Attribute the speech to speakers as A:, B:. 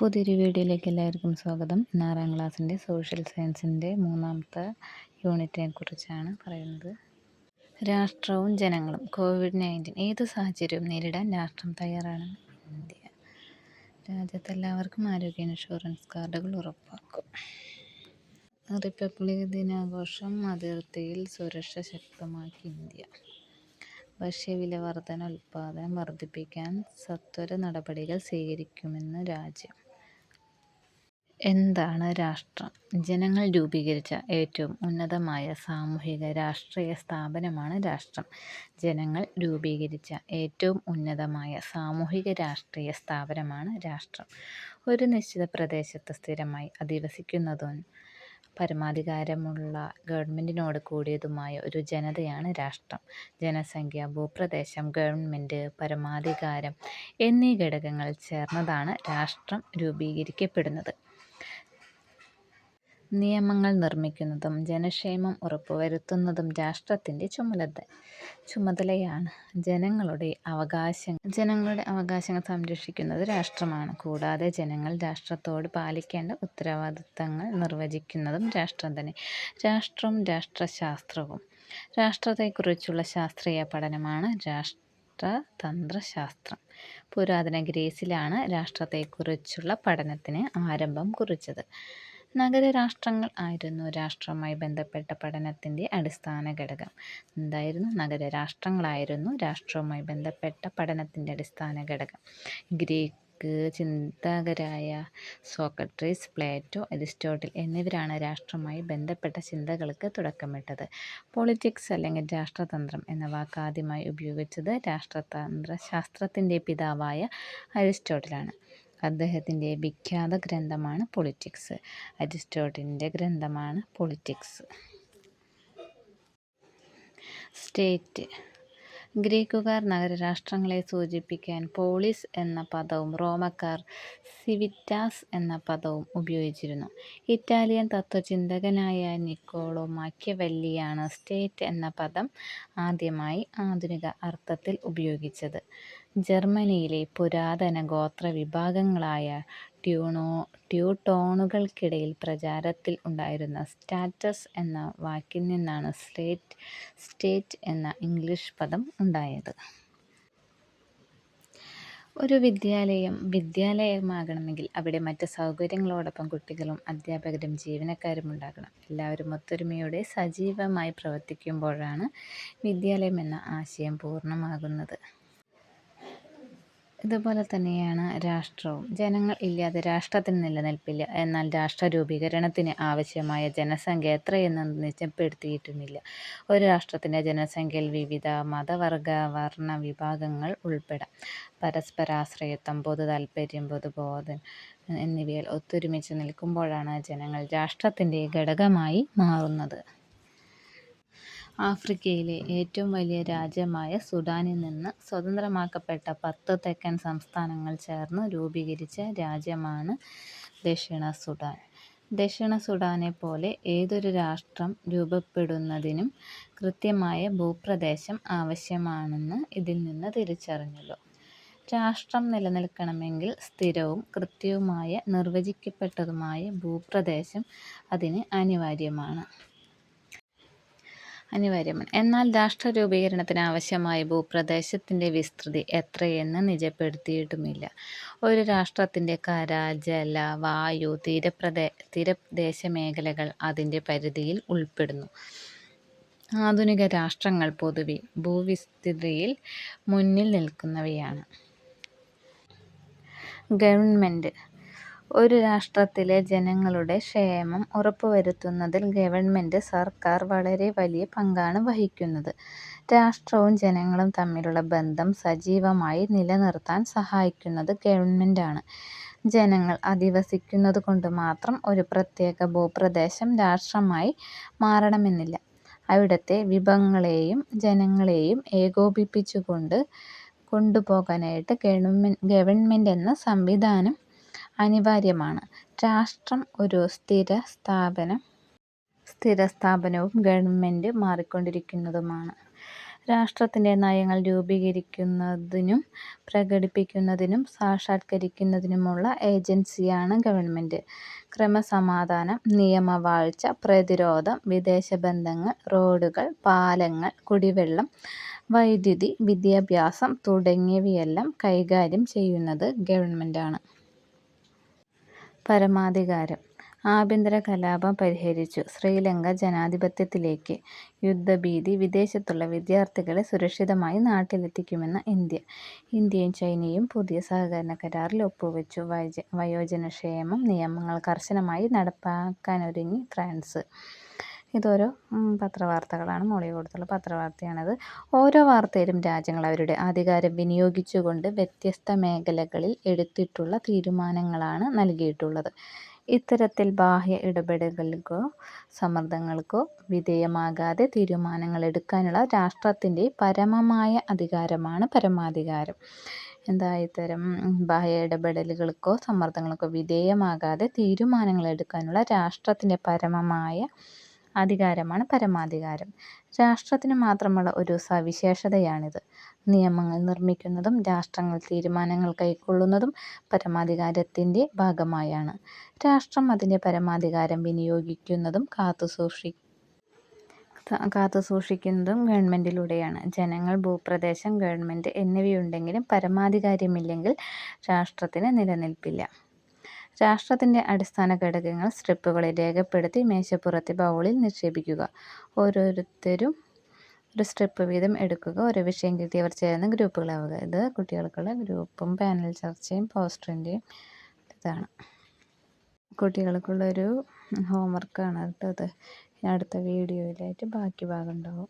A: പുതിയൊരു വീഡിയോയിലേക്ക് എല്ലാവർക്കും സ്വാഗതം. ആറാം ക്ലാസ്സിന്റെ സോഷ്യൽ സയൻസിന്റെ മൂന്നാമത്തെ യൂണിറ്റിനെ കുറിച്ചാണ് പറയുന്നത്. രാഷ്ട്രവും ജനങ്ങളും കോവിഡ് നയന്റീൻ ഏത് സാഹചര്യവും നേരിടാൻ രാഷ്ട്രം തയ്യാറാണ്. ഇന്ത്യ രാജ്യത്തെല്ലാവർക്കും ആരോഗ്യ ഇൻഷുറൻസ് കാർഡുകൾ ഉറപ്പാക്കും. റിപ്പബ്ലിക് ദിനാഘോഷം അതിർത്തിയിൽ സുരക്ഷ ശക്തമാക്കി ഇന്ത്യ. ഭക്ഷ്യവില വർധന ഉൽപ്പാദനം വർദ്ധിപ്പിക്കാൻ സത്വര നടപടികൾ സ്വീകരിക്കുമെന്ന് രാജ്യം. എന്താണ് രാഷ്ട്രം? ജനങ്ങൾ രൂപീകരിച്ച ഏറ്റവും ഉന്നതമായ സാമൂഹിക രാഷ്ട്രീയ സ്ഥാപനമാണ് രാഷ്ട്രം. ജനങ്ങൾ രൂപീകരിച്ച ഏറ്റവും ഉന്നതമായ സാമൂഹിക രാഷ്ട്രീയ സ്ഥാപനമാണ് രാഷ്ട്രം. ഒരു നിശ്ചിത പ്രദേശത്ത് സ്ഥിരമായി അധിവസിക്കുന്നതും പരമാധികാരമുള്ള ഗവൺമെന്റിനോട് കൂടിയതുമായ ഒരു ജനതയാണ് രാഷ്ട്രം. ജനസംഖ്യ ഭൂപ്രദേശം ഗവൺമെന്റ് പരമാധികാരം എന്നീ ഘടകങ്ങൾ ചേർന്നതാണ് രാഷ്ട്രം രൂപീകരിക്കപ്പെടുന്നത്. നിയമങ്ങൾ നിർമ്മിക്കുന്നതും ജനക്ഷേമം ഉറപ്പുവരുത്തുന്നതും രാഷ്ട്രത്തിന്റെ ചുമതല ചുമതലയാണ്. ജനങ്ങളുടെ അവകാശ ജനങ്ങളുടെ അവകാശങ്ങൾ സംരക്ഷിക്കുന്നത് രാഷ്ട്രമാണ്. കൂടാതെ ജനങ്ങൾ രാഷ്ട്രത്തോട് പാലിക്കേണ്ട ഉത്തരവാദിത്തങ്ങൾ നിർവചിക്കുന്നതും രാഷ്ട്രം തന്നെ. രാഷ്ട്രവും രാഷ്ട്രശാസ്ത്രവും. രാഷ്ട്രത്തെക്കുറിച്ചുള്ള ശാസ്ത്രീയ പഠനമാണ് രാഷ്ട്ര രാഷ്ട്രതന്ത്രശാസ്ത്രം. പുരാതന ഗ്രീസിലാണ് രാഷ്ട്രത്തെക്കുറിച്ചുള്ള പഠനത്തിന് ആരംഭം കുറിച്ചത്. നഗരരാഷ്ട്രങ്ങൾ ആയിരുന്നു രാഷ്ട്രവുമായി ബന്ധപ്പെട്ട പഠനത്തിന്റെ അടിസ്ഥാന ഘടകം. എന്തായിരുന്നു? നഗരരാഷ്ട്രങ്ങളായിരുന്നു രാഷ്ട്രവുമായി ബന്ധപ്പെട്ട പഠനത്തിന്റെ അടിസ്ഥാന ഘടകം. ഗ്രീക്ക് ചിന്തകരായ സോക്രട്ടീസ് പ്ലേറ്റോ അരിസ്റ്റോട്ടിൽ എന്നിവരാണ് രാഷ്ട്രവുമായി ബന്ധപ്പെട്ട ചിന്തകൾക്ക് തുടക്കമിട്ടത്. പൊളിറ്റിക്സ് അല്ലെങ്കിൽ രാഷ്ട്രതന്ത്രം എന്ന വാക്ക് ആദ്യമായി ഉപയോഗിച്ചത് രാഷ്ട്രതന്ത്ര ശാസ്ത്രത്തിന്റെ പിതാവായ അരിസ്റ്റോട്ടിലാണ്. അദ്ദേഹത്തിന്റെ വിഖ്യാത ഗ്രന്ഥമാണ് പൊളിറ്റിക്സ്. അരിസ്റ്റോട്ടിലിന്റെ ഗ്രന്ഥമാണ് പൊളിറ്റിക്സ്. സ്റ്റേറ്റ്. ഗ്രീക്കുകാർ നഗരരാഷ്ട്രങ്ങളെ സൂചിപ്പിക്കാൻ പോളിസ് എന്ന പദവും റോമക്കാർ സിവിറ്റാസ് എന്ന പദവും ഉപയോഗിച്ചിരുന്നു. ഇറ്റാലിയൻ തത്വചിന്തകനായ നിക്കോളോ മാക്യവല്ലിയാണ് സ്റ്റേറ്റ് എന്ന പദം ആദ്യമായി ആധുനിക അർത്ഥത്തിൽ ഉപയോഗിച്ചത്. ജർമ്മനിയിലെ പുരാതന ഗോത്ര വിഭാഗങ്ങളായ ട്യൂണോ ട്യൂട്ടോണുകൾക്കിടയിൽ പ്രചാരത്തിൽ ഉണ്ടായിരുന്ന സ്റ്റാറ്റസ് എന്ന വാക്കിൽ നിന്നാണ് സ്ലേറ്റ് സ്റ്റേറ്റ് എന്ന ഇംഗ്ലീഷ് പദം ഉണ്ടായത്. ഒരു വിദ്യാലയം വിദ്യാലയമാകണമെങ്കിൽ അവിടെ മറ്റ് സൗകര്യങ്ങളോടൊപ്പം കുട്ടികളും അധ്യാപകരും ജീവനക്കാരും ഉണ്ടാകണം. എല്ലാവരും ഒത്തൊരുമയോടെ സജീവമായി പ്രവർത്തിക്കുമ്പോഴാണ് വിദ്യാലയം എന്ന ആശയം പൂർണമാകുന്നത്. ഇതുപോലെ തന്നെയാണ് രാഷ്ട്രവും. ജനങ്ങൾ ഇല്ലാതെ രാഷ്ട്രത്തിന് നിലനിൽപ്പില്ല. എന്നാൽ രാഷ്ട്ര രൂപീകരണത്തിന് ആവശ്യമായ ജനസംഖ്യ എത്രയെന്ന് നിജപ്പെടുത്തിയിട്ടുമില്ല. ഒരു രാഷ്ട്രത്തിന്റെ ജനസംഖ്യയിൽ വിവിധ മതവർഗ വർണ വിഭാഗങ്ങൾ ഉൾപ്പെടാം. പരസ്പരാശ്രയത്വം പൊതു താൽപ്പര്യം പൊതുബോധം എന്നിവയിൽ ഒത്തൊരുമിച്ച് നിൽക്കുമ്പോഴാണ് ജനങ്ങൾ രാഷ്ട്രത്തിന്റെ ഘടകമായി മാറുന്നത്. ആഫ്രിക്കയിലെ ഏറ്റവും വലിയ രാജ്യമായ സുഡാനിൽ നിന്ന് സ്വതന്ത്രമാക്കപ്പെട്ട പത്ത് തെക്കൻ സംസ്ഥാനങ്ങൾ ചേർന്ന് രൂപീകരിച്ച രാജ്യമാണ് ദക്ഷിണ സുഡാൻ. ദക്ഷിണ സുഡാനെ പോലെ ഏതൊരു രാഷ്ട്രം രൂപപ്പെടുന്നതിനും കൃത്യമായ ഭൂപ്രദേശം ആവശ്യമാണെന്ന് ഇതിൽ നിന്ന് തിരിച്ചറിഞ്ഞല്ലോ. രാഷ്ട്രം നിലനിൽക്കണമെങ്കിൽ സ്ഥിരവും കൃത്യവുമായ നിർവചിക്കപ്പെട്ടതുമായ ഭൂപ്രദേശം അതിന് അനിവാര്യമാണ്. അനിവാര്യമാണ്. എന്നാൽ രാഷ്ട്ര രൂപീകരണത്തിന് ആവശ്യമായ ഭൂപ്രദേശത്തിന്റെ വിസ്തൃതി എത്രയെന്ന് നിജപ്പെടുത്തിയിട്ടുമില്ല. ഒരു രാഷ്ട്രത്തിന്റെ കര ജല വായു തീരപ്രദേ തീരദേശമേഖലകൾ അതിന്റെ പരിധിയിൽ ഉൾപ്പെടുന്നു. ആധുനിക രാഷ്ട്രങ്ങൾ പൊതുവെ ഭൂവിസ്തൃതിയിൽ മുന്നിൽ നിൽക്കുന്നവയാണ്. ഗവൺമെന്റ് ഒരു രാഷ്ട്രത്തിലെ ജനങ്ങളുടെ ക്ഷേമം ഉറപ്പുവരുത്തുന്നതിൽ ഗവൺമെന്റ് സർക്കാർ വളരെ വലിയ പങ്കാണ് വഹിക്കുന്നത്. രാഷ്ട്രവും ജനങ്ങളും തമ്മിലുള്ള ബന്ധം സജീവമായി നിലനിർത്താൻ സഹായിക്കുന്നത് ഗവൺമെന്റാണ്. ജനങ്ങൾ അധിവസിക്കുന്നതുകൊണ്ട് മാത്രം ഒരു പ്രത്യേക ഭൂപ്രദേശം രാഷ്ട്രമായി മാറണമെന്നില്ല. അവിടത്തെ വിഭവങ്ങളെയും ജനങ്ങളെയും ഏകോപിപ്പിച്ചുകൊണ്ട് കൊണ്ടുപോകാനായിട്ട് ഗവൺമെന്റ് എന്ന സംവിധാനം അനിവാര്യമാണ്. രാഷ്ട്രം ഒരു സ്ഥിര സ്ഥാപനം സ്ഥിര സ്ഥാപനവും ഗവൺമെന്റ് മാറിക്കൊണ്ടിരിക്കുന്നതുമാണ്. രാഷ്ട്രത്തിന്റെ നയങ്ങൾ രൂപീകരിക്കുന്നതിനും പ്രകടിപ്പിക്കുന്നതിനും സാക്ഷാത്കരിക്കുന്നതിനുമുള്ള ഏജൻസിയാണ് ഗവൺമെന്റ് ക്രമസമാധാനം, നിയമവാഴ്ച, പ്രതിരോധം, വിദേശ ബന്ധങ്ങൾ റോഡുകൾ, പാലങ്ങൾ, കുടിവെള്ളം, വൈദ്യുതി, വിദ്യാഭ്യാസം തുടങ്ങിയവയെല്ലാം കൈകാര്യം ചെയ്യുന്നത് ഗവൺമെന്റാണ്. പരമാധികാരം ആഭ്യന്തര കലാപം പരിഹരിച്ചു. ശ്രീലങ്ക ജനാധിപത്യത്തിലേക്ക്. യുദ്ധഭീതി വിദേശത്തുള്ള വിദ്യാർത്ഥികളെ സുരക്ഷിതമായി നാട്ടിലെത്തിക്കുമെന്ന ഇന്ത്യ. ഇന്ത്യയും ചൈനയും പുതിയ സഹകരണ കരാറിൽ ഒപ്പുവെച്ചു. വയോജനക്ഷേമം നിയമങ്ങൾ കർശനമായി നടപ്പാക്കാനൊരുങ്ങി ഫ്രാൻസ്. ഇതോരോ പത്രവാർത്തകളാണ്. മുകളിൽ കൊടുത്തുള്ള പത്രവാർത്തയാണത്. ഓരോ വാർത്തയിലും രാജ്യങ്ങൾ അവരുടെ അധികാരം വിനിയോഗിച്ചുകൊണ്ട് വ്യത്യസ്ത മേഖലകളിൽ എടുത്തിട്ടുള്ള തീരുമാനങ്ങളാണ് നൽകിയിട്ടുള്ളത്. ഇത്തരത്തിൽ ബാഹ്യ ഇടപെടലുകൾക്കോ സമ്മർദ്ദങ്ങൾക്കോ വിധേയമാകാതെ തീരുമാനങ്ങൾ എടുക്കാനുള്ള രാഷ്ട്രത്തിന്റെ പരമമായ അധികാരമാണ് പരമാധികാരം. എന്താ ഇത്തരം ബാഹ്യ ഇടപെടലുകൾക്കോ സമ്മർദ്ദങ്ങൾക്കോ വിധേയമാകാതെ തീരുമാനങ്ങൾ എടുക്കാനുള്ള രാഷ്ട്രത്തിന്റെ പരമമായ അധികാരമാണ് പരമാധികാരം. രാഷ്ട്രത്തിന് മാത്രമുള്ള ഒരു സവിശേഷതയാണിത്. നിയമങ്ങൾ നിർമ്മിക്കുന്നതും രാഷ്ട്രങ്ങൾ തീരുമാനങ്ങൾ കൈക്കൊള്ളുന്നതും പരമാധികാരത്തിന്റെ ഭാഗമായാണ്. രാഷ്ട്രം അതിന്റെ പരമാധികാരം വിനിയോഗിക്കുന്നതും കാത്തുസൂക്ഷി കാത്തുസൂക്ഷിക്കുന്നതും ഗവൺമെന്റിലൂടെയാണ് ജനങ്ങൾ, ഭൂപ്രദേശം, ഗവൺമെന്റ് എന്നിവയുണ്ടെങ്കിലും പരമാധികാരമില്ലെങ്കിൽ രാഷ്ട്രത്തിന് നിലനിൽപ്പില്ല. രാഷ്ട്രത്തിന്റെ അടിസ്ഥാന ഘടകങ്ങൾ സ്ട്രിപ്പുകളിൽ രേഖപ്പെടുത്തി മേശപ്പുറത്തെ ബൗളിൽ നിക്ഷേപിക്കുക. ഓരോരുത്തരും ഒരു സ്ട്രിപ്പ് വീതം എടുക്കുക. ഒരു വിഷയം കിട്ടിയവർ ചേർന്ന് ഗ്രൂപ്പുകളാവുക. ഇത് കുട്ടികൾക്കുള്ള ഗ്രൂപ്പും പാനൽ ചർച്ചയും പോസ്റ്ററിന്റെയും ഇതാണ്. കുട്ടികൾക്കുള്ളൊരു ഹോംവർക്കാണ് കേട്ടോ. ഇനി അടുത്ത വീഡിയോയിലായിട്ട് ബാക്കി ഭാഗം ഉണ്ടാവും.